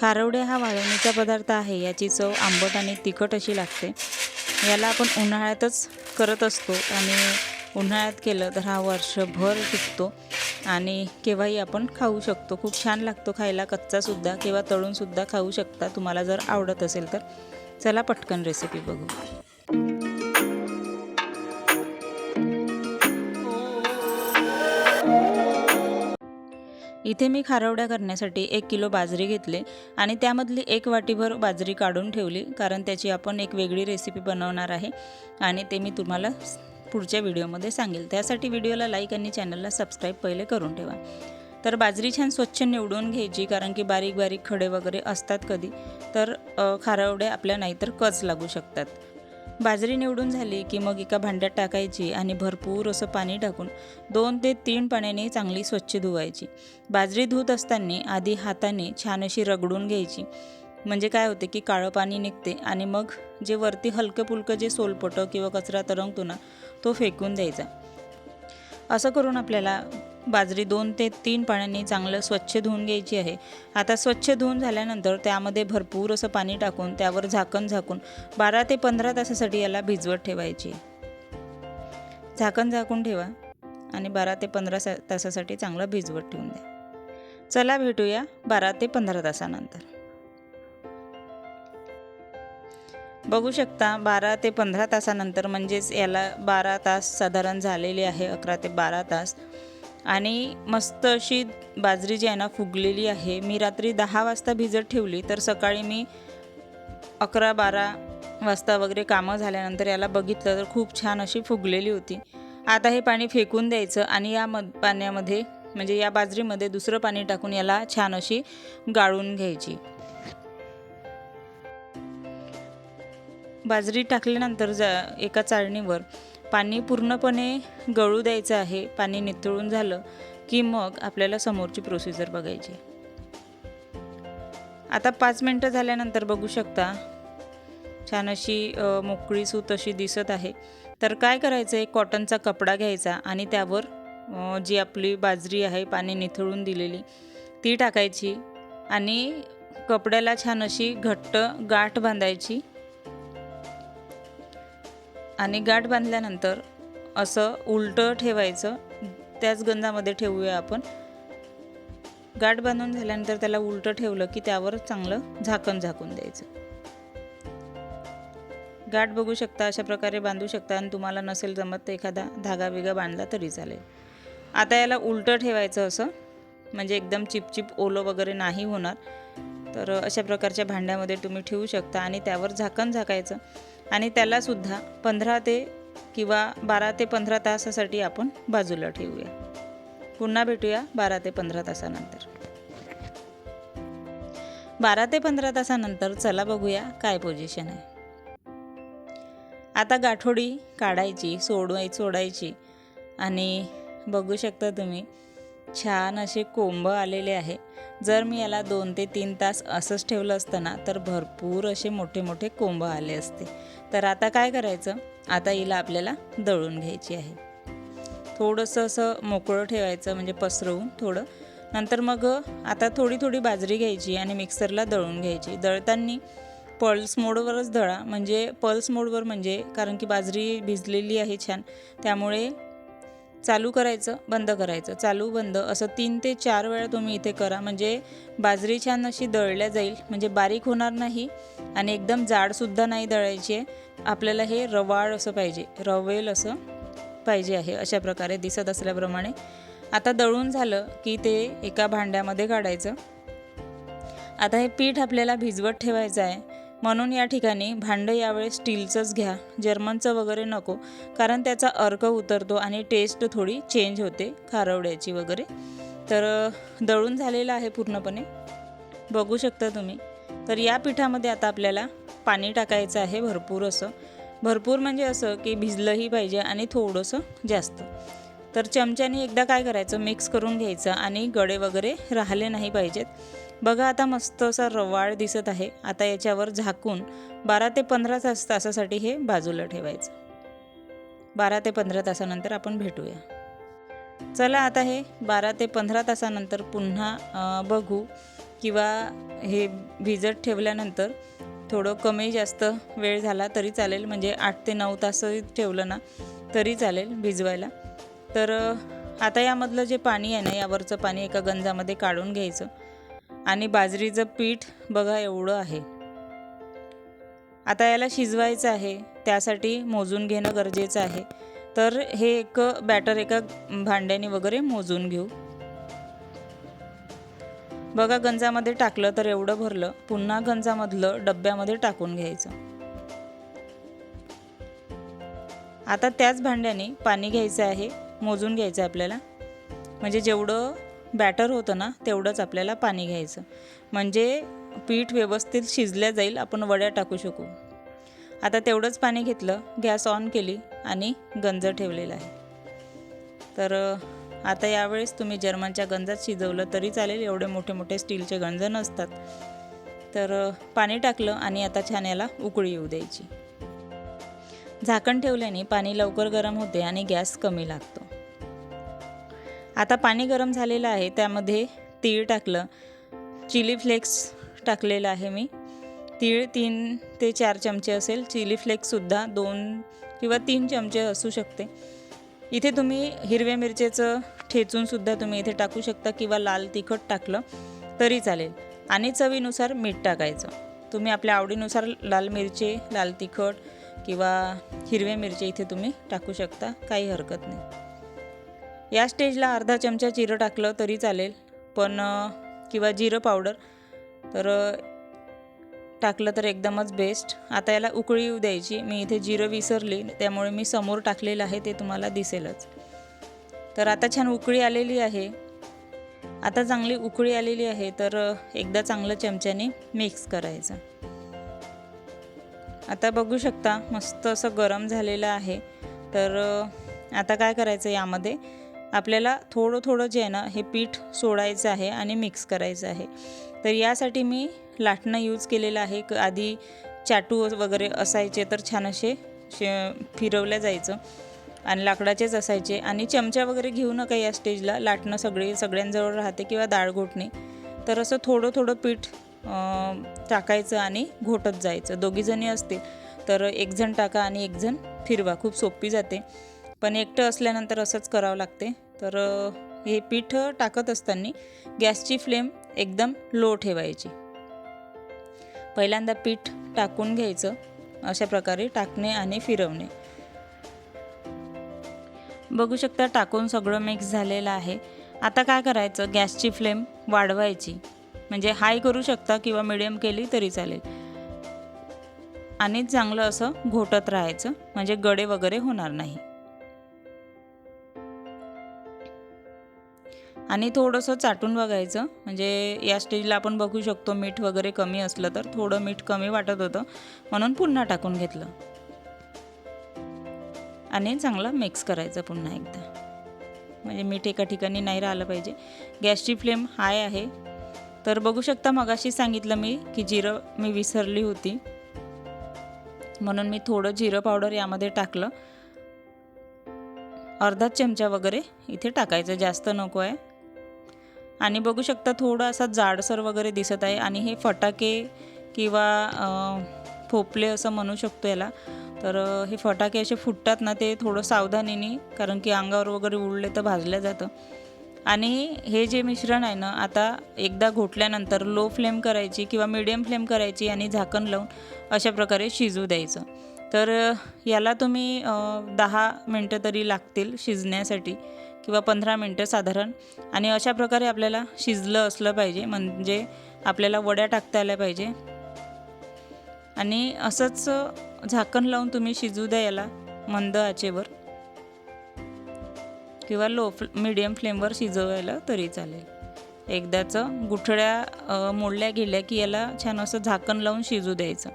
खारवडे हा वाळवणीचा पदार्थ आहे. याची चव आंबट आणि तिखट अशी लागते. याला आपण उन्हाळ्यातच करत असतो आणि उन्हाळ्यात केलं तर हा वर्षभर टिकतो आणि केव्हाही आपण खाऊ शकतो. खूप छान लागतो खायला. कच्चासुद्धा किंवा तळूनसुद्धा खाऊ शकता. तुम्हाला जर आवडत असेल तर चला पटकन रेसिपी बघू. इथे मी खारवड्या करण्यासाठी एक किलो बाजरी घेतले आणि त्यामधली एक वाटीभर बाजरी काढून ठेवली कारण त्याची आपण एक वेगळी रेसिपी बनवणार आहे आणि ते मी तुम्हाला पुढच्या व्हिडिओमध्ये सांगेल. त्यासाठी व्हिडिओला लाईक आणि चॅनलला सबस्क्राईब पहिले करून ठेवा. तर बाजरी छान स्वच्छ निवडून घ्यायची कारण की बारीक बारीक खडे वगैरे असतात कधी तर खारवडे खारवड्या आपल्या नाहीतर कच लागू शकतात. बाजरी निवडून झाली की मग एका भांड्यात टाकायची आणि भरपूर असं पाणी टाकून दोन ते तीन पाण्याने चांगली स्वच्छ धुवायची. बाजरी धुत असताना आधी हाताने छान अशी रगडून घ्यायची. म्हणजे काय होते की काळं पाणी निघते आणि मग जे वरती हलकं पुलकं जे सोलपटं किंवा कचरा तरंगतो ना तो फेकून द्यायचा. असं करून आपल्याला बाजरी दोन ते तीन पाण्याने चांगलं स्वच्छ धुवून घ्यायची आहे. आता स्वच्छ धुवून झाल्यानंतर त्यामध्ये भरपूर असं पाणी टाकून त्यावर झाकण झाकून बारा ते पंधरा तासासाठी याला भिजवत ठेवायची. झाकण झाकून ठेवा आणि बारा ते पंधरा तासासाठी चांगलं भिजवत ठेवून द्या. चला भेटूया बारा ते पंधरा तासानंतर. बघू शकता बारा ते पंधरा तासानंतर म्हणजेच याला बारा तास साधारण झालेले आहे अकरा ते बारा तास. आणि मस्त अशी बाजरी जी आहे ना फुगलेली आहे. मी रात्री दहा वाजता भिजत ठेवली तर सकाळी मी अकरा बारा वाजता वगैरे कामं झाल्यानंतर याला बघितलं तर खूप छान अशी फुगलेली होती. आता हे पाणी फेकून द्यायचं आणि या मध पाण्यामध्ये म्हणजे या बाजरीमध्ये दुसरं पाणी टाकून याला छान अशी गाळून घ्यायची. बाजरी टाकल्यानंतर जा एका चाळणीवर पाणी पूर्णपणे गळू द्यायचं आहे पाणी नितळून झालं की मग आपल्याला समोरची प्रोसिजर बघायची. आता पाच मिनटं झाल्यानंतर बघू शकता छान अशी मोकळी सूत अशी दिसत आहे. तर काय करायचं आहे कॉटनचा कपडा घ्यायचा आणि त्यावर जी आपली बाजरी आहे पाणी निथळून दिलेली ती टाकायची आणि कपड्याला छान अशी घट्ट गाठ बांधायची. आणि गाठ बांधल्यानंतर असं उलटं ठेवायचं. त्याच गंजामध्ये ठेवूया आपण. गाठ बांधून झाल्यानंतर त्याला उलटं ठेवलं की त्यावर चांगलं झाकण झाकून द्यायचं. गाठ बघू शकता अशा प्रकारे बांधू शकता आणि तुम्हाला नसेल जमत तर एखादा धागा बिगा बांधला तरी चालेल. आता याला उलटं ठेवायचं असं म्हणजे एकदम चिपचिप ओलं वगैरे नाही होणार. तर अशा प्रकारच्या भांड्यामध्ये तुम्ही ठेवू शकता आणि त्यावर झाकण झाकायचं. आणि त्यालासुद्धा पंधरा ते किंवा बारा ते पंधरा तासासाठी आपण बाजूला ठेवूया. पुन्हा भेटूया बारा ते पंधरा तासानंतर. बारा ते पंधरा तासानंतर चला बघूया काय पोझिशन आहे. आता गाठोडी काढायची सोडवाय सोडायची. आणि बघू शकता तुम्ही छान असे कोंब आलेले आहे. जर मी याला दोन ते तीन तास असंच ठेवलं असतं ना तर भरपूर असे मोठे मोठे कोंब आले असते. तर आता काय करायचं? आता हिला आपल्याला दळून घ्यायची आहे. थोडंसं असं मोकळं ठेवायचं म्हणजे पसरवून थोडं. नंतर मग आता थोडी थोडी बाजरी घ्यायची आणि मिक्सरला दळून घ्यायची. दळताना पल्स मोडवरच दळा म्हणजे पल्स मोडवर म्हणजे कारण की बाजरी भिजलेली आहे छान त्यामुळे चालू करायचं बंद करायचं. चालू बंद असं तीन ते चार वेळा तुम्ही इथे करा. म्हणजे बाजरी छान अशी दळल्या जाईल. म्हणजे बारीक होणार नाही आणि एकदम जाडसुद्धा नाही दळायची आहे. आपल्याला हे रवाळ असं पाहिजे. रवेल असं पाहिजे आहे अशा प्रकारे दिसत असल्याप्रमाणे. आता दळून झालं की ते एका भांड्यामध्ये काढायचं. आता हे पीठ आपल्याला भिजवत ठेवायचं आहे. म्हणून या ठिकाणी भांडं यावेळेस स्टीलचंच घ्या जर्मनचं वगैरे नको कारण त्याचा अर्क उतरतो आणि टेस्ट थोडी चेंज होते खारवड्याची वगैरे. तर दळून झालेलं आहे पूर्णपणे. बघू शकता तुम्ही. तर या पिठामध्ये आता आपल्याला पाणी टाकायचं आहे भरपूर असं. भरपूर म्हणजे असं की भिजलंही पाहिजे आणि थोडंसं जास्त. तर चमच्याने एकदा काय करायचं मिक्स करून घ्यायचं आणि गडे वगैरे राहिले नाही पाहिजेत. बघा आता मस्त असा रवाळ दिसत आहे. आता याच्यावर झाकून बारा ते पंधरा तास तासासाठी हे बाजूला ठेवायचं. बारा ते पंधरा तासानंतर आपण भेटूया. चला आता हे बारा ते पंधरा तासानंतर पुन्हा बघू किंवा हे भिजत ठेवल्यानंतर थोडं कमी जास्त वेळ झाला तरी चालेल. म्हणजे आठ ते नऊ तासही ठेवलं ना तरी चालेल भिजवायला. तर आता यामधलं जे पाणी आहे ना यावरचं पाणी एका गंजामध्ये काढून घ्यायचं. आणि बाजरीचं पीठ बघा एवढं आहे. आता याला शिजवायचं आहे. त्यासाठी मोजून घेणं गरजेचं आहे. तर हे एक बॅटर एका भांड्याने वगैरे मोजून घेऊ. बघा गंजामध्ये टाकलं तर एवढं भरलं. पुन्हा गंजामधलं डब्यामध्ये टाकून घ्यायचं. आता त्याच भांड्याने पाणी घ्यायचं आहे. मोजून घ्यायचं आहे आपल्याला. म्हणजे जेवढं बॅटर होतं ना तेवढंच आपल्याला पाणी घ्यायचं. म्हणजे पीठ व्यवस्थित शिजल्या जाईल आपण वड्या टाकू शकू. आता तेवढंच पाणी घेतलं गॅस ऑन केली आणि गंज ठेवलेला आहे. तर आता यावेळेस तुम्ही जर्मनच्या गंजात शिजवलं तरी चालेल एवढे मोठे मोठे स्टीलचे गंज नसतात. तर पाणी टाकलं आणि आता छान याला उकळी येऊ द्यायची. झाकण ठेवल्याने पाणी लवकर गरम होते आणि गॅस कमी लागतो. आता पाणी गरम झालेलं आहे त्यामध्ये तीळ टाकलं. चिली फ्लेक्स टाकलेलं आहे मी. तीळ तीन ते चार चमचे असेल. चिली फ्लेक्ससुद्धा दोन किंवा तीन चमचे असू शकते. इथे तुम्ही हिरव्या मिरचेचं ठेचूनसुद्धा तुम्ही इथे टाकू शकता किंवा लाल तिखट टाकलं तरी चालेल. आणि चवीनुसार मीठ टाकायचं. तुम्ही आपल्या आवडीनुसार लाल मिरचे लाल तिखट किंवा हिरव्या मिरचे इथे तुम्ही टाकू शकता. काही हरकत नाही. या स्टेजला अर्धा चमचा जिरं टाकलं तरी चालेल पण किंवा जिरं पावडर तर टाकलं तर एकदमच बेस्ट आता याला उकळी येऊ द्यायची. मी इथे जिरं विसरली त्यामुळे मी समोर टाकलेलं आहे ते तुम्हाला दिसेलच. तर आता छान उकळी आलेली आहे. आता चांगली उकळी आलेली आहे तर एकदा चांगलं चमच्याने मिक्स करायचं. आता बघू शकता मस्त असं गरम झालेलं आहे. तर आता काय करायचं यामध्ये? आपल्याला थोडं थोडं जे आहे ना हे पीठ सोडायचं आहे आणि मिक्स करायचं आहे. तर यासाठी मी लाटणं यूज केलेलं आहे. क- आधी चाटू वगैरे असायचे तर छान असे शे फिरवल्या जायचं. आणि लाकडाचेच असायचे. आणि चमचा वगैरे घेऊ नका या स्टेजला लाटणं सगळे सगळ्यांजवळ राहते किंवा डाळ घोटणे तर असं थोडं थोडं पीठ टाकायचं आणि घोटत जायचं. दोघीजणी असतील तर एकजण टाका आणि एकजण फिरवा. खूप सोपी जाते. पण एकटं असल्यानंतर असंच करावं लागते. तर हे पीठ टाकत असताना गॅसची फ्लेम एकदम लो ठेवायची. पहिल्यांदा पीठ टाकून घ्यायचं अशा प्रकारे टाकणे आणि फिरवणे. बघू शकता टाकून सगळं मिक्स झालेलं आहे. आता काय करायचं गॅसची फ्लेम वाढवायची. म्हणजे हाय करू शकता किंवा मिडियम केली तरी चालेल. आणि चांगलं असं घोटत राहायचं म्हणजे गडे वगैरे होणार नाही. आणि थोडंसं चाटून बघायचं. म्हणजे या स्टेजला आपण बघू शकतो मीठ वगैरे कमी असलं तर थोडं मीठ कमी वाटत होतं. म्हणून पुन्हा टाकून घेतलं. आणि चांगलं मिक्स करायचं पुन्हा एकदा. म्हणजे मीठ एका ठिकाणी नाही राहिलं पाहिजे. गॅसची फ्लेम हाय आहे. तर बघू शकता मगाशी सांगितलं मी की जिरं मी विसरली होती. म्हणून मी थोडं जिरं पावडर यामध्ये टाकलं. अर्धा चमचा वगैरे इथे टाकायचं. जास्त नको आहे. आणि बघू शकता थोडं असा जाडसर वगैरे दिसत आहे आणि हे फटाके किंवा फोपले असं म्हणू शकतो याला. तर हे फटाके असे फुटतात ना ते थोडं सावधानीने कारण की अंगावर वगैरे उडले तर भाजलं जातं. आणि हे जे मिश्रण आहे ना आता एकदा घोटल्यानंतर लो फ्लेम करायची किंवा मिडियम फ्लेम करायची आणि झाकण लावून अशा प्रकारे शिजू द्यायचं. तर याला तुम्ही दहा मिनटं तरी लागतील शिजण्यासाठी. किंवा पंधरा मिनटं साधारण. आणि अशा प्रकारे आपल्याला शिजलं असलं पाहिजे म्हणजे आपल्याला वड्या टाकता आल्या पाहिजे. आणि असंच झाकण लावून तुम्ही शिजू द्या याला मंद आचेवर. किंवा लो फ्ल मिडियम फ्लेमवर शिजवायला तरी चालेल. एकदाचं गुठळ्या मोडल्या गेल्या की याला छान असं झाकण लावून शिजू द्यायचं.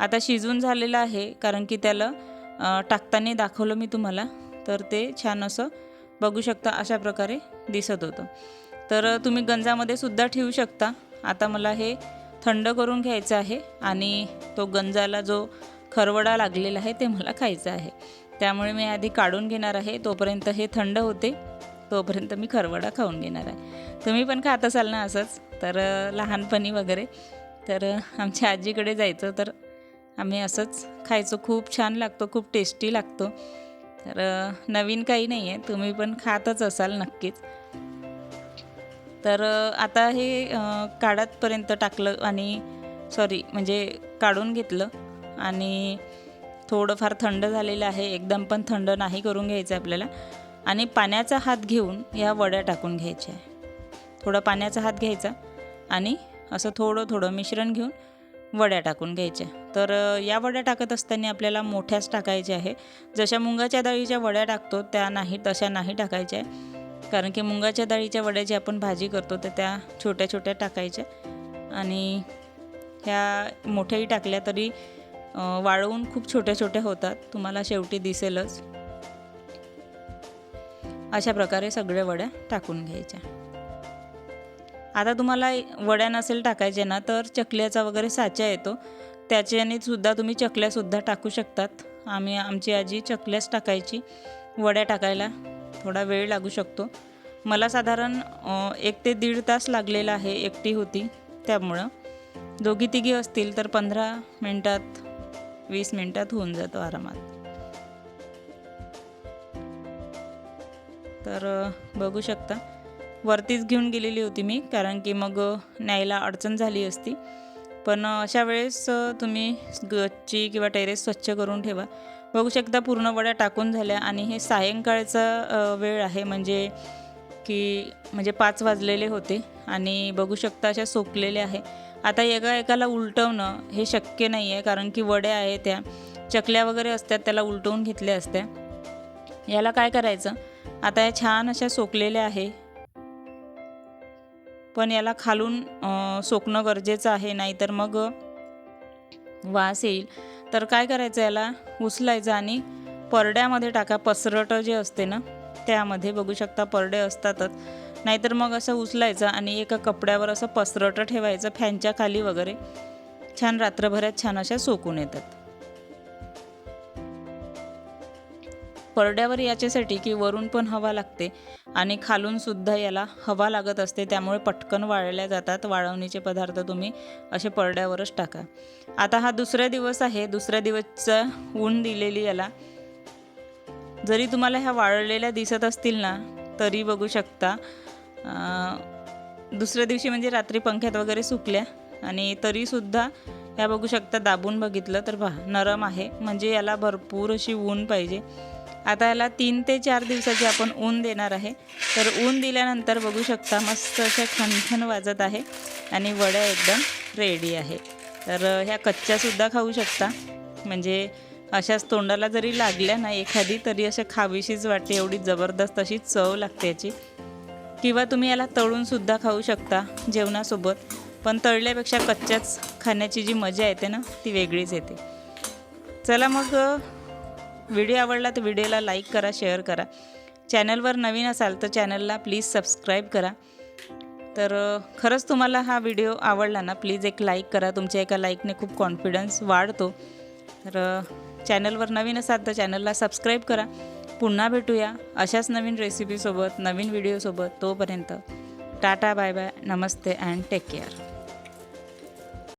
आता शिजून झालेलं आहे कारण की त्याला टाकताना दाखवलं मी तुम्हाला तर ते छान असं बघू शकता अशा प्रकारे दिसत होतं. तर तुम्ही गंजामध्ये सुद्धा ठेवू शकता. आता मला हे थंड करून घ्यायचं आहे आणि तो गंजाला जो खरवडा लागलेला आहे ते मला खायचं आहे. त्यामुळे मी आधी काढून घेणार आहे. तोपर्यंत हे थंड होते. तोपर्यंत मी खरवडा खाऊन घेणार आहे. तुम्ही पण खात असाल ना असंच? तर लहानपणी वगैरे. तर आमच्या आजीकडे जायचं तर आम्ही असंच खायचो. खूप छान लागतो. खूप टेस्टी लागतो. तर नवीन काही नाही आहे. तुम्ही पण खातच असाल नक्कीच. तर आता हे काढतपर्यंत टाकलं आणि सॉरी म्हणजे काढून घेतलं. आणि थोडंफार थंड झालेलं आहे. एकदम पण थंड नाही करून घ्यायचं आपल्याला. आणि पाण्याचा हात घेऊन ह्या वड्या टाकून घ्यायच्या थोडा पाण्याचा हात घ्यायचा आणि असं थोडं थोडं मिश्रण घेऊन वड्या टाकून घ्यायच्या. तर या वड्या टाकत असताना आपल्याला मोठ्याच टाकायच्या आहे. जशा मुंगाच्या डाळीच्या वड्या टाकतो त्या नाही तशा नाही टाकायच्या आहे. कारण की मुगाच्या डाळीच्या वड्याची आपण भाजी करतो तर त्या छोट्या छोट्या टाकायच्या आणि ह्या मोठ्याही टाकल्या तरी वाळवून खूप छोट्या छोट्या होतात. तुम्हाला शेवटी दिसेलच. अशा प्रकारे सगळ्या वड्या टाकून घ्यायच्या आता तुम्हाला वड्या नसेल टाकायच्या ना तर चकल्याचा वगैरे साचा येतो. त्याच्याने सुद्धा तुम्ही चकल्यासुद्धा टाकू शकतात. आम्ही आमची आजी चकल्याच टाकायची. वड्या टाकायला थोडा वेळ लागू शकतो. मला साधारण एक ते दीड तास लागलेला आहे एकटी होती. त्यामुळं दोघी तिघी असतील तर पंधरा मिनटात वीस मिनटात होऊन जातो आरामात. तर बघू शकता. वरतीच घेऊन गेलेली होती मी कारण की मग न्यायला अडचण झाली असती. पण अशा वेळेस तुम्ही गच्ची किंवा टेरेस स्वच्छ करून ठेवा. बघू शकता पूर्ण वड्या टाकून झाल्या आणि हे सायंकाळचा वेळ आहे. म्हणजे की म्हणजे पाच वाजलेले होते आणि बघू शकता अशा सोकलेल्या आहे. आता एका एकाला उलटवणं हे शक्य नाही आहे कारण की वड्या आहे त्या. चकल्या वगैरे असतात त्याला उलटवून घेतल्या असत्या. याला काय करायचं? आता या छान अशा सोकलेल्या आहे. पण याला खालून सोकणं गरजेचं आहे नाहीतर मग वास येईल. तर काय करायचं याला? उचलायचं आणि परड्यामध्ये टाका. पसरटं जे असते ना त्यामध्ये बघू शकता परडे असतातच. नाहीतर मग असं उचलायचं आणि एका कपड्यावर असं पसरटं ठेवायचं फॅनच्या खाली वगैरे. छान रात्रभरात छान अशा सोकून येतात. परड्यावर याच्यासाठी की वरून पण हवा लागते. आणि खालून सुद्धा याला हवा लागत असते त्यामुळे पटकन वाळल्या जातात. वाळवणीचे पदार्थ तुम्ही असे पडड्यावरच टाका. आता हा दुसरा दिवस आहे. दुसऱ्या दिवसचा ऊन दिलेली याला. जरी तुम्हाला ह्या वाळलेल्या दिसत असतील ना तरी बघू शकता. दुसऱ्या दिवशी म्हणजे रात्री पंख्यात वगैरे सुकल्या आणि तरीसुद्धा ह्या बघू शकता. दाबून बघितलं तर पहा नरम आहे. म्हणजे याला भरपूर अशी ऊन पाहिजे. आता याला तीन ते चार दिवसाची आपण ऊन देणार आहे. तर ऊन दिल्यानंतर बघू शकता मस्त अशा खणखण वाजत आहे आणि वड्या एकदम रेडी आहे. तर ह्या कच्च्यासुद्धा खाऊ शकता. म्हणजे अशाच तोंडाला जरी लागल्या ना एखादी तरी अशा खावीशीच वाटते. एवढी जबरदस्त अशी चव लागते याची. किंवा तुम्ही याला तळूनसुद्धा खाऊ शकता जेवणासोबत. पण तळल्यापेक्षा कच्च्याच खाण्याची जी मजा येते ना ती वेगळीच येते. चला मग व्हिडिओ आवडला तर व्हिडिओला लाईक करा शेअर करा. चॅनलवर नवीन असाल तर चॅनलला प्लीज सबस्क्राईब करा. तर खरंच तुम्हाला हा व्हिडिओ आवडला ना प्लीज एक लाईक करा. तुमच्या एका लाईकने खूप कॉन्फिडन्स वाढतो. तर चॅनलवर नवीन असाल तर चॅनलला सबस्क्राईब करा. पुन्हा भेटूया अशाच नवीन रेसिपीसोबत नवीन व्हिडिओसोबत तोपर्यंत. Tata bye bye Namaste and take care